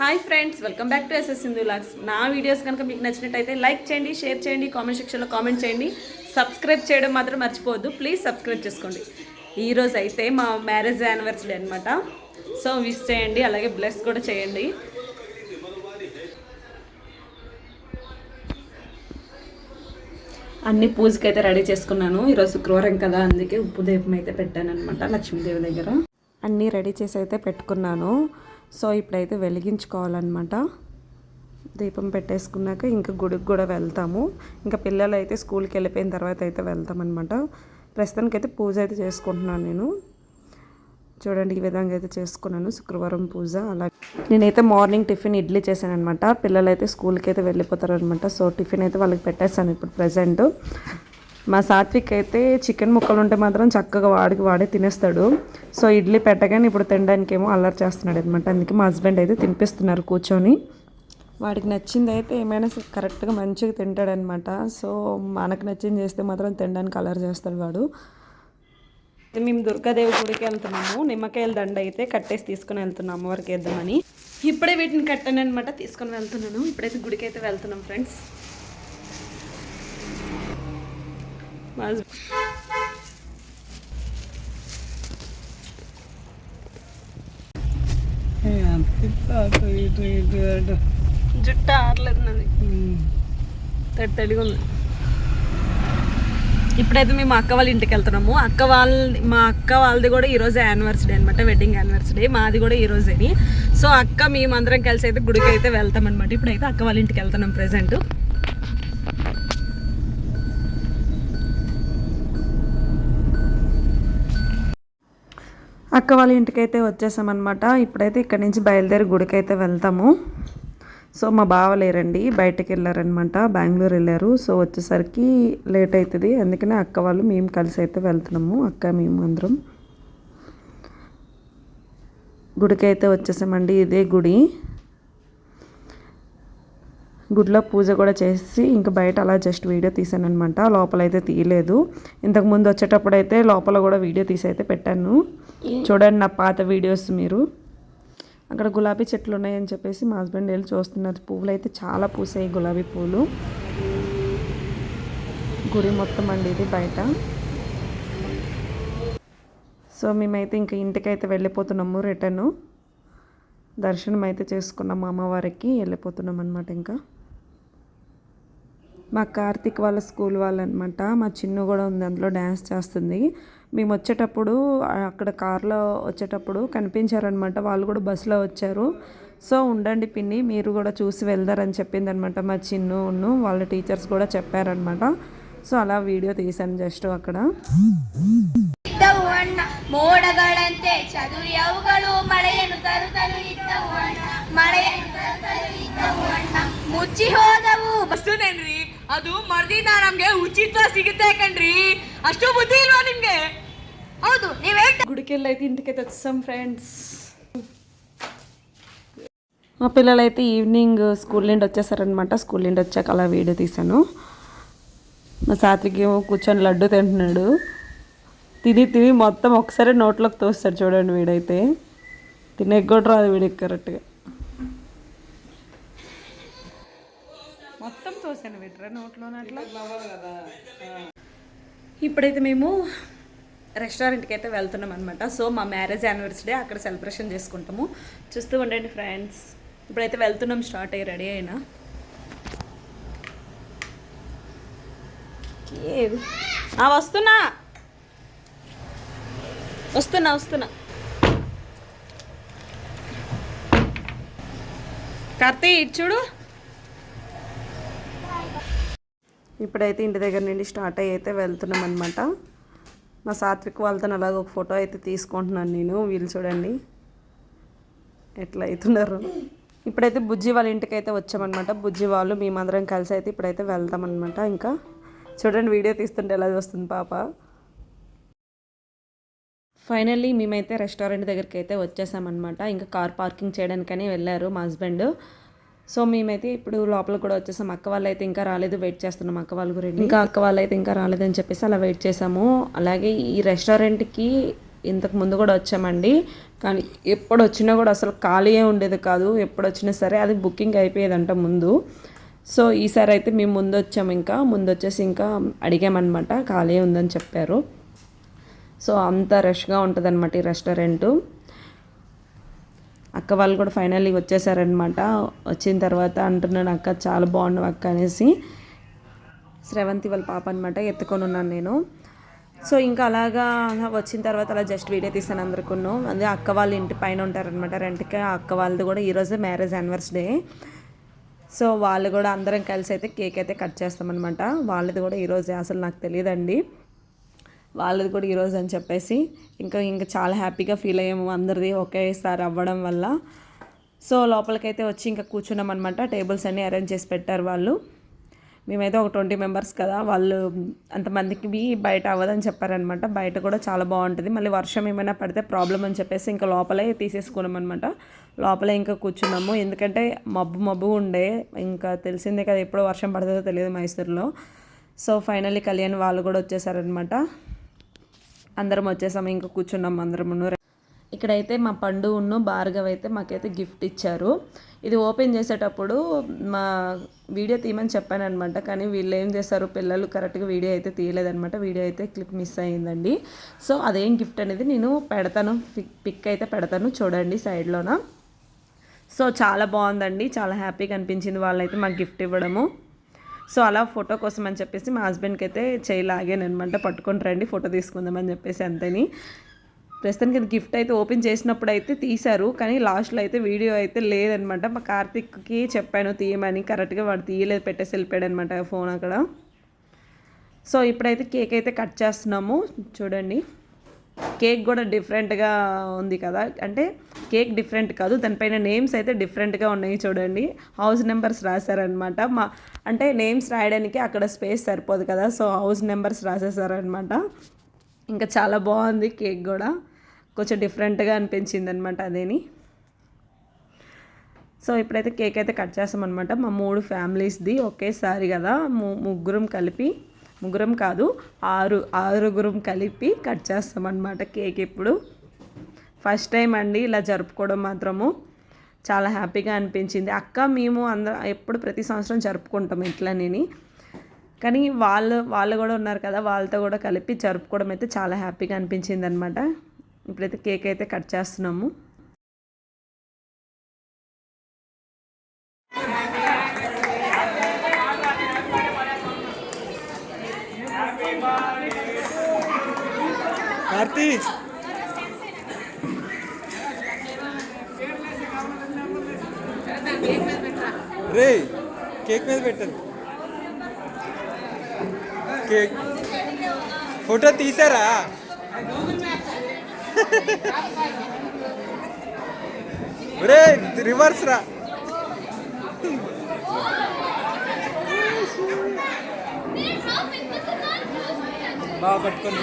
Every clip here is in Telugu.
Hi friends welcome back to SS Sindhu lakhs నా వీడియోస్ కనుక మీకు నచ్చినట్టయితే లైక్ చేయండి షేర్ చేయండి కామెంట్ సెక్షన్లో కామెంట్ చేయండి. సబ్స్క్రైబ్ చేయడం మాత్రం మర్చిపోవద్దు. ప్లీజ్ సబ్స్క్రైబ్ చేసుకోండి. ఈరోజు అయితే మా మ్యారేజ్ యానివర్సరీ అనమాట సో విష్ చేయండి అలాగే బ్లెస్ కూడా చేయండి. అన్ని పూజకి అయితే రెడీ చేసుకున్నాను. ఈరోజు శుక్రవారం కదా అందుకే ఉప్పు దీపం అయితే పెట్టాను అనమాట లక్ష్మీదేవి దగ్గర. అన్నీ రెడీ చేసి అయితే పెట్టుకున్నాను. సో ఇప్పుడైతే వెలిగించుకోవాలన్నమాట. దీపం పెట్టేసుకున్నాక ఇంకా గుడికి కూడా వెళ్తాము. ఇంకా పిల్లలు అయితే స్కూల్కి వెళ్ళిపోయిన తర్వాత అయితే వెళ్తామన్నమాట. ప్రస్తుతానికి అయితే పూజ అయితే చేసుకుంటున్నాను నేను. చూడండి ఈ విధంగా అయితే చేసుకున్నాను. శుక్రవారం పూజ అలా నేనైతే మార్నింగ్ టిఫిన్ ఇడ్లీ చేశాను అనమాట పిల్లలు అయితే స్కూల్కి అయితే వెళ్ళిపోతారు అనమాట సో టిఫిన్ అయితే వాళ్ళకి పెట్టేస్తాను ఇప్పుడు ప్రజెంట్. మా సాత్విక్ అయితే చికెన్ ముక్కలు ఉంటే మాత్రం చక్కగా వాడికి వాడే తినేస్తాడు. సో ఇడ్లీ పెట్టగానే ఇప్పుడు తినడానికి ఏమో అల్లరి చేస్తున్నాడు అనమాట అందుకే మా హస్బెండ్ అయితే తినిపిస్తున్నారు కూర్చొని. వాడికి నచ్చింది అయితే ఏమైనా కరెక్ట్గా మంచిగా తింటాడనమాట సో మనకు నచ్చింది చేస్తే మాత్రం తినడానికి అల్లరి చేస్తాడు వాడు. మేము దుర్గాదేవి గుడికి వెళ్తున్నాము. నిమ్మకాయల దండ అయితే కట్టేసి తీసుకుని వెళ్తున్నాము అమ్మవారికి వేద్దామని ఇప్పుడే వీటిని కట్టాను అనమాట తీసుకొని వెళ్తున్నాను. ఇప్పుడైతే గుడికి అయితే వెళ్తున్నాం ఫ్రెండ్స్. మా హస్బెండ్ జుట్టు ఆరలేదు నాది. తడి తడిగా ఉంది. ఇప్పుడైతే మేము అక్క వాళ్ళ ఇంటికి వెళ్తున్నాము. అక్క వాళ్ళ మా అక్క వాళ్ళది కూడా ఈరోజు యానివర్సరీ అనమాట వెడ్డింగ్ యానివర్సరీ మాది కూడా ఈ రోజేని. సో అక్క మేమందరం కలిసి అయితే గుడికి అయితే వెళ్తాం అనమాట ఇప్పుడైతే అక్క వాళ్ళ ఇంటికి వెళ్తున్నాం ప్రెసెంట్ అక్క వాళ్ళ ఇంటికైతే వచ్చేసామన్నమాట. ఇప్పుడైతే ఇక్కడి నుంచి బయలుదేరి గుడికైతే వెళ్తాము. సో మా బావ లేరండి బయటకు వెళ్ళారనమాట బెంగళూరు వెళ్ళారు. సో వచ్చేసరికి లేట్ అవుతుంది అందుకనే అక్క వాళ్ళు మేము కలిసి అయితే వెళ్తున్నాము. అక్క మేము అందరం. గుడికి అయితే వచ్చేసామండి ఇదే గుడి. గుడిలో పూజ కూడా చేసి ఇంకా బయట అలా జస్ట్ వీడియో తీసాను అనమాట లోపల అయితే తీయలేదు. ఇంతకు ముందు వచ్చేటప్పుడు అయితే లోపల కూడా వీడియో తీసి అయితే పెట్టాను. చూడండి నా పాత వీడియోస్ మీరు. అక్కడ గులాబీ చెట్లు ఉన్నాయని చెప్పేసి మా హస్బెండ్ వెళ్ళి చూస్తున్నారు. పువ్వులు అయితే చాలా పూసాయి గులాబీ పువ్వులు గుడి మొత్తం అండి ఇది బయట. సో మేమైతే ఇంకా ఇంటికైతే వెళ్ళిపోతున్నాము రిటర్ను. దర్శనం అయితే చేసుకున్నాము అమ్మవారికి. వెళ్ళిపోతున్నాం అనమాట ఇంకా. మా కార్తీక్ వాళ్ళ స్కూల్ వాళ్ళనమాట మా చిన్ను కూడా ఉంది అందులో డ్యాన్స్ చేస్తుంది మేము వచ్చేటప్పుడు అక్కడ కార్లో వచ్చేటప్పుడు కనిపించారనమాట వాళ్ళు కూడా బస్సులో వచ్చారు సో ఉండండి పిన్ని మీరు కూడా చూసి వెళ్దారని చెప్పింది అనమాట మా చిన్నును వాళ్ళ టీచర్స్ కూడా చెప్పారనమాట సో అలా వీడియో తీశాను జస్ట్ అక్కడ ಇದ್ದವು ಅಣ್ಣ ಮೋಡಗಳಂತೆ ಚದುರಿಯವುಗಳು ಮಳೆಯನ್ನು ತರುತ್ತಲು ಇದ್ದವು ಅಣ್ಣ ಮಳೆಯನ್ನು ತರುತ್ತಲು ಇದ್ದವು ಅಣ್ಣ ಮುಚ್ಚಿ ಹೋದವು ಅಷ್ಟೇನ್ರಿ ಅದು ಮರ್ದಿನ ನಮ್ಗೆ ಉಚಿತ ಸಿಗುತ್ತೆ ಕಣ್ರಿ ಅಷ್ಟು ಬುದ್ಧಿ ಇಲ್ವಾ ನಿಮ್ಗೆ ಹೌದು ನೀವ್ ಹೇಳ್ತಾ గుడికి వెళ్ళి అయితే ఇంటికైతే వచ్చాం ఫ్రెండ్స్ మా పిల్లలు అయితే ఈవినింగ్ స్కూల్ నుండి వచ్చేసారనమాట స్కూల్ నుండి వచ్చాక అలా వీడియో తీశాను మా సాత్విక్ ఏమో కూర్చొని లడ్డు తింటున్నాడు తిని తిని మొత్తం ఒకసారి నోట్లోకి తోస్తాడు చూడండి వీడైతే తినే కూడా రాదు వీడికి కరెక్ట్గా మొత్తం తోసాను వీటరా నోట్లో అట్లా. ఇప్పుడైతే మేము రెస్టారెంట్కి అయితే వెళ్తున్నాం అనమాట సో మా మ్యారేజ్ యానివర్సరీ అక్కడ సెలబ్రేషన్ చేసుకుంటాము. చూస్తూ ఉండండి ఫ్రెండ్స్. ఇప్పుడైతే వెళ్తున్నాం స్టార్ట్ అయ్యి రెడీ అయినా. వస్తున్నా. వస్తున్నా వస్తున్నా. కార్తీ చూడు. ఇప్పుడైతే ఇంటి దగ్గర నుండి స్టార్ట్ అయ్యి అయితే వెళ్తున్నాం అనమాట మా సాత్విక్ వాళ్ళతో అలాగే ఒక ఫోటో అయితే తీసుకుంటున్నాను నేను వీళ్ళు చూడండి. ఎట్లా అవుతున్నారు ఇప్పుడైతే బుజ్జి వాళ్ళ ఇంటికి అయితే వచ్చామన్నమాట బుజ్జి వాళ్ళు మేమందరం కలిసి అయితే ఇప్పుడైతే వెళ్తామన్నమాట ఇంకా. చూడండి వీడియో తీస్తుంటే ఎలా చూస్తుంది పాప. ఫైనల్లీ మేమైతే రెస్టారెంట్ దగ్గరికి అయితే వచ్చేసామన్నమాట ఇంకా కార్ పార్కింగ్ చేయడానికని వెళ్ళారు మా హస్బెండ్. సో మేమైతే ఇప్పుడు లోపల కూడా వచ్చేసాం. అక్క వాళ్ళు అయితే ఇంకా రాలేదు వెయిట్ చేస్తున్నాం అక్క వాళ్ళ గురించి. ఇంకా అక్క వాళ్ళు అయితే ఇంకా రాలేదని చెప్పేసి అలా వెయిట్ చేసాము. అలాగే ఈ రెస్టారెంట్కి ఇంతకు ముందు కూడా వచ్చామండి. కానీ ఎప్పుడు వచ్చినా కూడా అసలు ఖాళీయే ఉండేది కాదు. ఎప్పుడు వచ్చినా సరే అది బుకింగ్ అయిపోయేదంట ముందు. సో ఈసారి అయితే మేము ముందు వచ్చాము ఇంకా. ముందు వచ్చేసి ఇంకా అడిగామన్నమాట. ఖాళీ ఉందని చెప్పారు. సో అంత రష్గా ఉంటుంది అనమాట ఈ రెస్టారెంటు. అక్క వాళ్ళు కూడా ఫైనల్లీ వచ్చేసారనమాట వచ్చిన తర్వాత అంటున్నాను అక్క చాలా బాగున్నావు అక్క అనేసి శ్రవంతి వాళ్ళ పాప అనమాట ఎత్తుకొని ఉన్నాను నేను. సో ఇంకా అలాగా వచ్చిన తర్వాత అలా జస్ట్ వీడియో తీసాను అందరికీ అదే అక్క వాళ్ళ ఇంటి పైన ఉంటారనమాట రెంట్కి. అక్క వాళ్ళది కూడా ఈరోజు మ్యారేజ్ యానివర్సరీ సో వాళ్ళు కూడా అందరం కలిసి అయితే కేక్ అయితే కట్ చేస్తామన్నమాట. వాళ్ళది కూడా ఈరోజే అసలు నాకు తెలియదండి. వాళ్ళది కూడా ఈరోజు అని చెప్పేసి ఇంకా ఇంకా చాలా హ్యాపీగా ఫీల్ అయ్యాము అందరిది ఒకేసారి అవ్వడం వల్ల. సో లోపలికైతే వచ్చి ఇంకా కూర్చున్నాం అనమాట టేబుల్స్ అన్నీ అరేంజ్ చేసి పెట్టారు వాళ్ళు. మేమైతే ఒక ట్వంటీ మెంబర్స్ కదా వాళ్ళు అంతమందికి బయట అవ్వదని చెప్పారనమాట బయట కూడా చాలా బాగుంటుంది. మళ్ళీ వర్షం ఏమైనా పడితే ప్రాబ్లం అని చెప్పేసి ఇంకా లోపలే తీసేసుకున్నాం అనమాట లోపలే ఇంకా కూర్చున్నాము. ఎందుకంటే మబ్బు మబ్బు ఉండే. ఇంకా తెలిసిందే కదా ఎప్పుడు వర్షం పడుతుందో తెలియదు మైసూర్లో. సో ఫైనల్లీ కళ్యాణ్ వాళ్ళు కూడా వచ్చేసారనమాట అందరం వచ్చేసాము ఇంకా కూర్చున్నాం అందరం. ఇక్కడైతే మా పండు ఉన్ను భార్గవ్ అయితే మాకైతే గిఫ్ట్ ఇచ్చారు. ఇది ఓపెన్ చేసేటప్పుడు మా వీడియో తీయమని చెప్పాను అనమాట కానీ వీళ్ళు ఏం చేస్తారు పిల్లలు కరెక్ట్గా వీడియో అయితే తీయలేదనమాట వీడియో అయితే క్లిప్ మిస్ అయ్యిందండి. సో అదేం గిఫ్ట్ అనేది నేను పెడతాను పిక్ పిక్ అయితే పెడతాను చూడండి సైడ్లోన. సో చాలా బాగుందండి చాలా హ్యాపీగా అనిపించింది వాళ్ళైతే మాకు గిఫ్ట్ ఇవ్వడము. సో అలా ఫోటో కోసం అని చెప్పేసి మా హస్బెండ్కి అయితే చేయలాగానమాట లాగాను అనమాట పట్టుకొని రండి ఫోటో తీసుకుందామని చెప్పేసి అంతని. ప్రస్తుతానికి అది గిఫ్ట్ అయితే ఓపెన్ చేసినప్పుడు అయితే తీశారు కానీ లాస్ట్లో అయితే వీడియో అయితే లేదనమాట మా కార్తిక్కి చెప్పాను తీయమని కరెక్ట్గా వాడు తీయలేదు పెట్టేసి వెళ్ళిపోయాడు అనమాట ఫోన్ అక్కడ. సో ఇప్పుడైతే కేక్ అయితే కట్ చేస్తున్నాము. చూడండి. కేక్ కూడా డిఫరెంట్గా ఉంది కదా. అంటే కేక్ డిఫరెంట్ కాదు. దానిపైన నేమ్స్ అయితే డిఫరెంట్గా ఉన్నాయి చూడండి. హౌస్ నెంబర్స్ రాశారనమాట మా అంటే నేమ్స్ రాయడానికి అక్కడ స్పేస్ సరిపోదు కదా. సో హౌస్ నెంబర్స్ రాసేసారనమాట ఇంకా చాలా బాగుంది కేక్ కూడా. కొంచెం డిఫరెంట్గా అనిపించింది అనమాట అదేని. సో ఇప్పుడైతే కేక్ అయితే కట్ చేస్తామన్నమాట. మా మూడు ఫ్యామిలీస్ది ఒకేసారి కదా. ము ముగ్గురం కలిపి ముగ్గురం కాదు ఆరు ఆరుగురం కలిపి కట్ చేస్తామన్నమాట కేక్ ఇప్పుడు. ఫస్ట్ టైం అండి ఇలా జరుపుకోవడం మాత్రము. చాలా హ్యాపీగా అనిపించింది. అక్క మేము అందరం ఎప్పుడు ప్రతి సంవత్సరం జరుపుకుంటాం ఇట్లనేని. కానీ వాళ్ళు వాళ్ళు కూడా ఉన్నారు కదా వాళ్ళతో కూడా కలిపి జరుపుకోవడం అయితే చాలా హ్యాపీగా అనిపించింది అనమాట ఇప్పుడైతే కేక్ అయితే కట్ చేస్తున్నాము. కార్తీ రే కేక్ మీద పెట్టండి కేక్ ఫోటో తీసారా రే రివర్స్ రా బాగా పట్టుకొని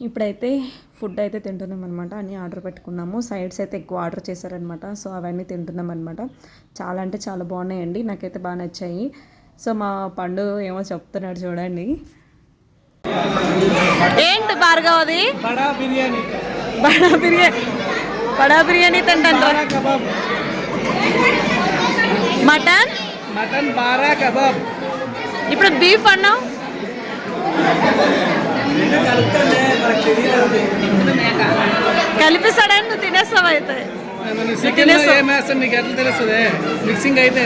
ఇప్పుడైతే ఫుడ్ అయితే తింటున్నాం అనమాట అన్నీ ఆర్డర్ పెట్టుకున్నాము. సైడ్స్ అయితే ఎక్కువ ఆర్డర్ చేశారనమాట సో అవన్నీ తింటున్నాం అనమాట చాలా అంటే చాలా బాగున్నాయండి. నాకైతే బాగా నచ్చాయి. సో మా పండు ఏమో చెప్తున్నాడు చూడండి. ఏంటి భార్గవది? బడా బిర్యానీ. బడా బిర్యానీ. బడా బిర్యానీ తింటాను కబాబ్ మటన్? మటన్ బారా కబాబ్. ఇప్పుడు బీఫ్ అన్నావు? కలిపిస్తాడని నువ్వు తినేస్తావు అయితే? మిక్సింగ్ అయితే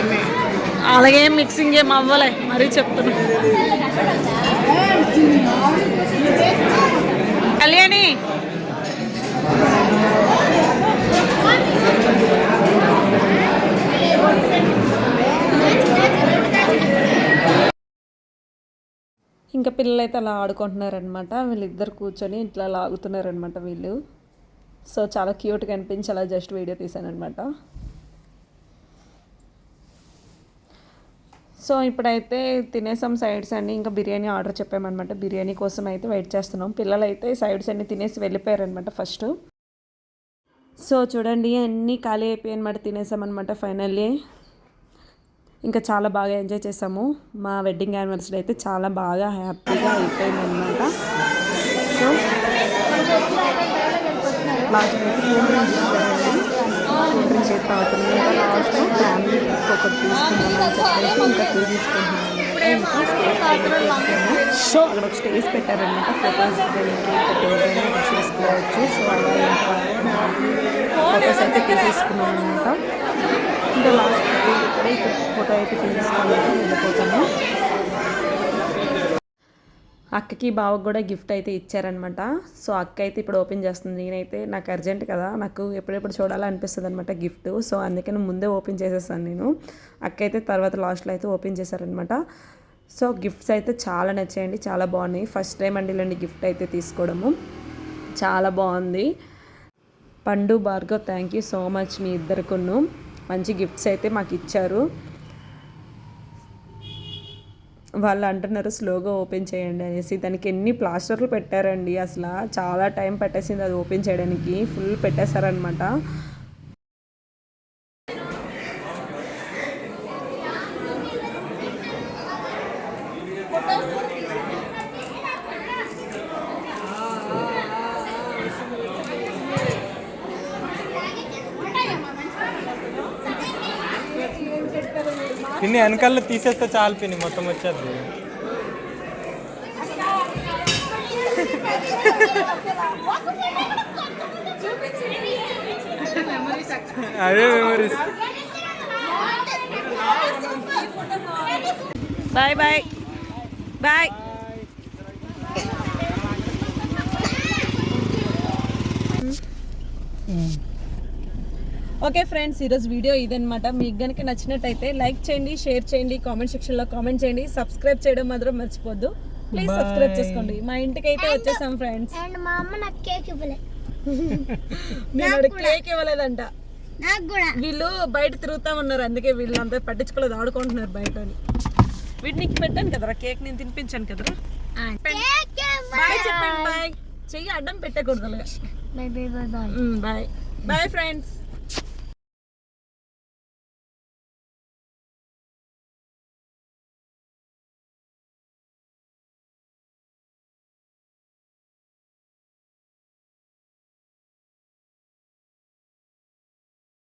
అలాగే మిక్సింగ్ ఏం అవ్వలే మరీ చెప్తున్నా. కళ్యాణి ఇంకా పిల్లలు అయితే అలా ఆడుకుంటున్నారనమాట వీళ్ళిద్దరు కూర్చొని ఇట్లా లాగుతున్నారనమాట వీళ్ళు. సో చాలా క్యూట్గా అనిపించి అలా జస్ట్ వీడియో తీశానమాట సో ఇప్పుడైతే తినేసాం సైడ్స్ అన్నీ. ఇంకా బిర్యానీ ఆర్డర్ చెప్పామన్నమాట. బిర్యానీ కోసం అయితే వెయిట్ చేస్తున్నాం. పిల్లలు అయితే సైడ్స్ అన్ని తినేసి వెళ్ళిపోయారనమాట ఫస్ట్. సో చూడండి అన్నీ ఖాళీ అయిపోయాయి అనమాట తినేసామన్నమాట ఫైనల్లీ. ఇంకా చాలా బాగా ఎంజాయ్ చేసాము. మా వెడ్డింగ్ యానివర్సరీ అయితే చాలా బాగా హ్యాపీగా అయిపోయింది అనమాట సో లాస్ట్ అయితే కూల్ డ్రింక్స్ ఇచ్చారండి కూల్ డ్రింక్స్ అయితే ఇంకా లాస్ట్ ఫ్యామిలీ ఒకటి చెప్పేసి ఇంకా టీ తీసుకుంటున్నాం అనమాట ఇంకా సో అక్కడ ఒక స్టేజ్ పెట్టారనమాట ఫొటోస్ చేసుకోవచ్చు. సో అలా ఇంకా ఫొటోస్ అయితే తీసేసుకున్నాను అనమాట ఇంకా లాస్ట్ ఇక్కడ ఇక్కడ ఫోటో అయితే తీసేసుకొని వెళ్ళిపోతాము. అక్కకి బావకు కూడా గిఫ్ట్ అయితే ఇచ్చారనమాట సో అక్క అయితే ఇప్పుడు ఓపెన్ చేస్తుంది. నేనైతే నాకు అర్జెంట్ కదా నాకు ఎప్పుడెప్పుడు చూడాలనిపిస్తుంది అనమాట గిఫ్ట్ సో అందుకని ముందే ఓపెన్ చేసేసాను నేను. అక్క అయితే తర్వాత లాస్ట్లో అయితే ఓపెన్ చేశారనమాట సో గిఫ్ట్స్ అయితే చాలా నచ్చాయండి చాలా బాగున్నాయి. ఫస్ట్ టైం అండి ఇలాంటి గిఫ్ట్ అయితే తీసుకోవడము. చాలా బాగుంది. Pandu Bhargav thank you so much మీ ఇద్దరికును. మంచి గిఫ్ట్స్ అయితే మాకు ఇచ్చారు. వాళ్ళు అంటున్నారు స్లోగా ఓపెన్ చేయండి అనేసి. దానికి ఎన్ని ప్లాస్టర్లు పెట్టారండి. అసలు చాలా టైం పట్టేసింది అది ఓపెన్ చేయడానికి. ఫుల్ పెట్టేశారనమాట పిన్ని వెనకాల తీసేస్తే చాలు పిన్ని మొత్తం వచ్చేది. అదే memories bye bye. Bye. Okay friends ఈరోజు వీడియో ఇదనమాట మీకు కనుక నచ్చినట్టయితే లైక్ చేయండి షేర్ చేయండి కామెంట్ సెక్షన్లో కామెంట్ చేయండి. సబ్స్క్రైబ్ చేయడం మాత్రం మర్చిపోద్దు ప్లీజ్ సబ్స్క్రైబ్ చేసుకోండి. మా ఇంటికి అయితే వచ్చేసాం ఫ్రెండ్స్. అండ్ మా అమ్మ నాకు కేక్ ఇవ్వలే. నేను కేక్ ఇవ్వలేదంట. నాకు కూడా. వీళ్ళు బయట తిరుగుతా ఉన్నారు అందుకే వీళ్ళు అంతా పట్టించుకోలేదు. ఆడుకుంటున్నారు బయట అని వీటిని పెట్టాను కదరా. కేక్ నేను తినిపించాను కదరా. బాయ్ చెప్పండి బాయ్. చెయ్యి అడ్డం పెట్టకూడదు అలాగా bye bye bye bye bye. Bye friends